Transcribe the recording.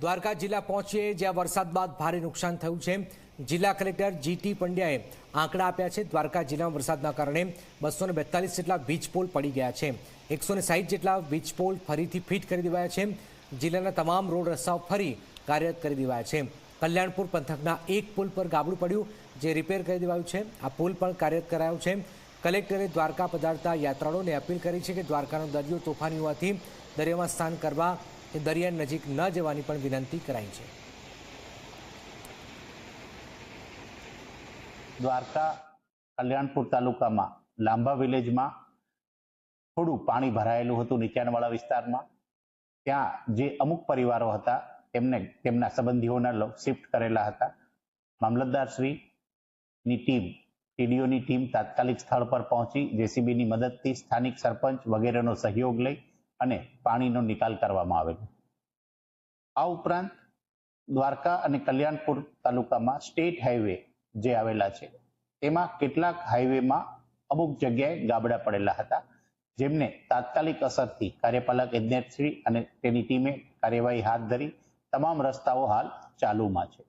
દ્વારકા જિલ્લા પહોંચીએ જ્યાં વરસાદ બાદ ભારે નુકસાન થયું છે. જિલ્લા કલેક્ટર જીટી પંડ્યાએ આંકડા આપ્યા છે. દ્વારકા જિલ્લામાં વરસાદના કારણે બસો બેતાલીસ જેટલા વીજ પોલ પડી ગયા છે. એકસો સાહીઠ જેટલા વીજ પોલ ફરીથી ફિટ કરી દેવાયા છે. જિલ્લાના તમામ રોડ રસ્તાઓ ફરી કાર્યરત કરી દેવાયા છે. કલ્યાણપુર પંથકના એક પુલ પર ગાબડું પડ્યું જે રિપેર કરી દેવાયું છે. આ પુલ પણ કાર્યરત કરાયો છે. કલેક્ટરે દ્વારકા પધારતા યાત્રાળુઓને અપીલ કરી છે કે દ્વારકાનો દરિયો તોફાની હોવાથી દરિયામાં સ્નાન કરવા કે દરિયા નજીક ન જવાની પણ વિનંતી કરાઈ છે. દ્વારકા કલ્યાણપુર તાલુકામાં, લાંબા વિલેજમાં થોડું પાણી ભરાયેલું હતું નીચાણવાળા વિસ્તારમાં. ત્યાં જે અમુક પરિવારો હતા તેમને તેમના સંબંધીઓના શિફ્ટ કરેલા હતા. મામલતદારશ્રીની ટીમ, ટીડીઓની ટીમ તાત્કાલિક સ્થળ પર પહોંચી, જેસીબીની મદદથી સ્થાનિક સરપંચ વગેરેનો સહયોગ લઈ અને પાણીનો નિકાલ કરવામાં આવેલો આ ઉપરાંત દ્વારકા અને કલ્યાણપુર તાલુકામાં સ્ટેટ હાઈવે જે આવેલા છે તેમાં કેટલાક હાઈવેમાં અમુક જગ્યાએ ગાબડા પડેલા હતા, જેમને તાત્કાલિક અસરથી કાર્યપાલક ઇજનેરશ્રી અને તેની ટીમે કાર્યવાહી હાથ ધરી, તમામ રસ્તાઓ હાલ ચાલુમાં છે.